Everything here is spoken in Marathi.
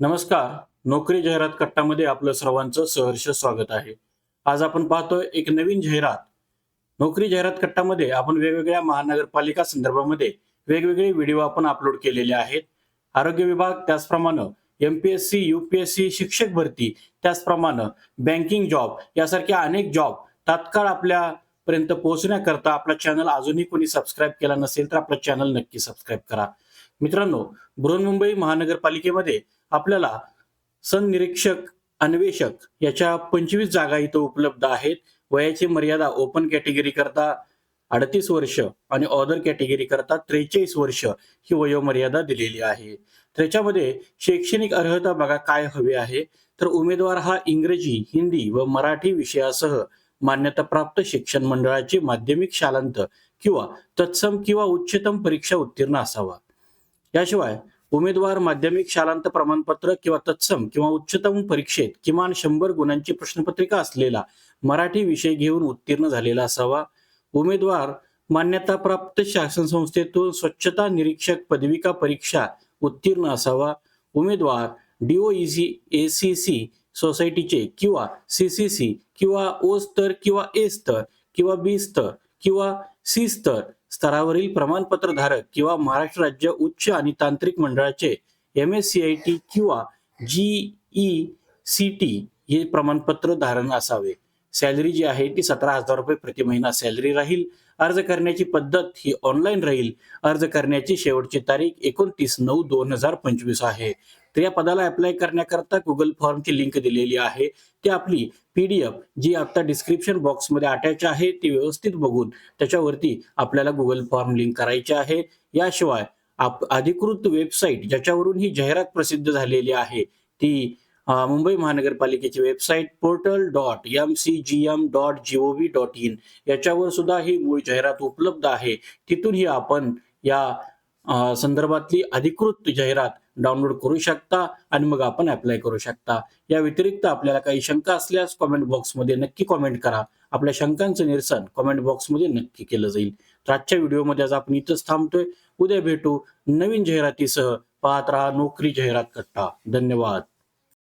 नमस्कार. नोकरी जाहिरात कट्टामध्ये आपलं सर्वांचं सहर्ष स्वागत आहे. आज आपण पाहतोय एक नवीन जाहिरात. नोकरी जाहिरात कट्टामध्ये आपण वेगवेगळ्या महानगरपालिका संदर्भामध्ये वेगवेगळे व्हिडिओ आपण अपलोड केलेले आहेत. आरोग्य विभाग त्याचप्रमाणे एमपीएससी सी शिक्षक भरती त्याचप्रमाणे बँकिंग जॉब यासारख्या अनेक जॉब तात्काळ आपल्या पर्यंत पोहोचण्याकरता आपला चॅनल अजूनही कोणी सबस्क्राईब केला नसेल तर आपला चॅनल नक्की सबस्क्राईब करा. मित्रांनो बृहन्मुंबई महानगरपालिकेमध्ये आपल्याला संनिरीक्षक अन्वेषक याच्या पंचवीस जागा इथं उपलब्ध आहेत. वयाची मर्यादा ओपन कॅटेगरी करता अडतीस वर्ष आणि ऑदर कॅटेगरी करता त्रेचाळीस वर्ष ही वयोमर्यादा दिलेली आहे. त्याच्यामध्ये शैक्षणिक अर्हता बघा काय हवे आहे. तर उमेदवार हा इंग्रजी हिंदी व मराठी विषयासह मान्यताप्राप्त शिक्षण मंडळाची माध्यमिक शालांत किंवा तत्सम किंवा उच्चतम परीक्षा उत्तीर्ण असावा. याशिवाय उमेदवार माध्यमिक शालांत प्रमाणपत्र किंवा तत्सम किंवा उच्चतम परीक्षेत किमान शंभर गुणांची प्रश्नपत्रिका असलेला मराठी विषय घेऊन उत्तीर्ण झालेला असावा. उमेदवार मान्यताप्राप्त शासन संस्थेतून स्वच्छता निरीक्षक पदविका परीक्षा उत्तीर्ण असावा. उमेदवार डीओईसी एसीसी सोसायटीचे किंवा सीसीसी किंवा ओ स्तर किंवा ए स्तर किंवा बी स्तर किंवा सी स्तर स्तरावरील प्रमाणपत्र धारक किंवा महाराष्ट्र राज्य उच्च आणि तांत्रिक मंडळाचे M S C I T किंवा जी ई सी टी हे प्रमाणपत्र धारण असावे. सॅलरी जी आहे ती सतरा हजार रुपये प्रति महिना सॅलरी राहील. अर्ज करण्याची पद्धत ही ऑनलाईन राहील. अर्ज करण्याची शेवटची तारीख एकोणतीस नऊ दोन हजार पंचवीस आहे. तर या पदाला अप्लाय करण्याकरता गुगल फॉर्मची लिंक दिलेली आहे. ती आपली पीडीएफ जी आता डिस्क्रिप्शन बॉक्समध्ये अटॅच आहे ती व्यवस्थित बघून त्याच्यावरती आपल्याला गुगल फॉर्म लिंक करायचे आहे. याशिवाय आप अधिकृत वेबसाईट ज्याच्यावरून ही जाहिरात प्रसिद्ध झालेली आहे ती मुंबई महानगरपालिकेची website portal dot M C G M dot G O V dot in याच्यावर सुद्धा ही मूळ जाहिरात उपलब्ध आहे. तिथूनही आपण या संदर्भातली अधिकृत जाहिरात डाउनलोड करू शकता आणि मग आपण अप्लाय करू शकता. या व्यतिरिक्त आपल्याला काही शंका असल्यास कॉमेंट बॉक्समध्ये नक्की कॉमेंट करा. आपल्या शंकांचं निरसन कॉमेंट बॉक्समध्ये नक्की केलं जाईल. तर आजच्या व्हिडिओमध्ये आज आपण इथंच थांबतोय. उद्या भेटू नवीन जाहिरातीसह. पाहत राहा नोकरी जाहिरात कट्टा. धन्यवाद.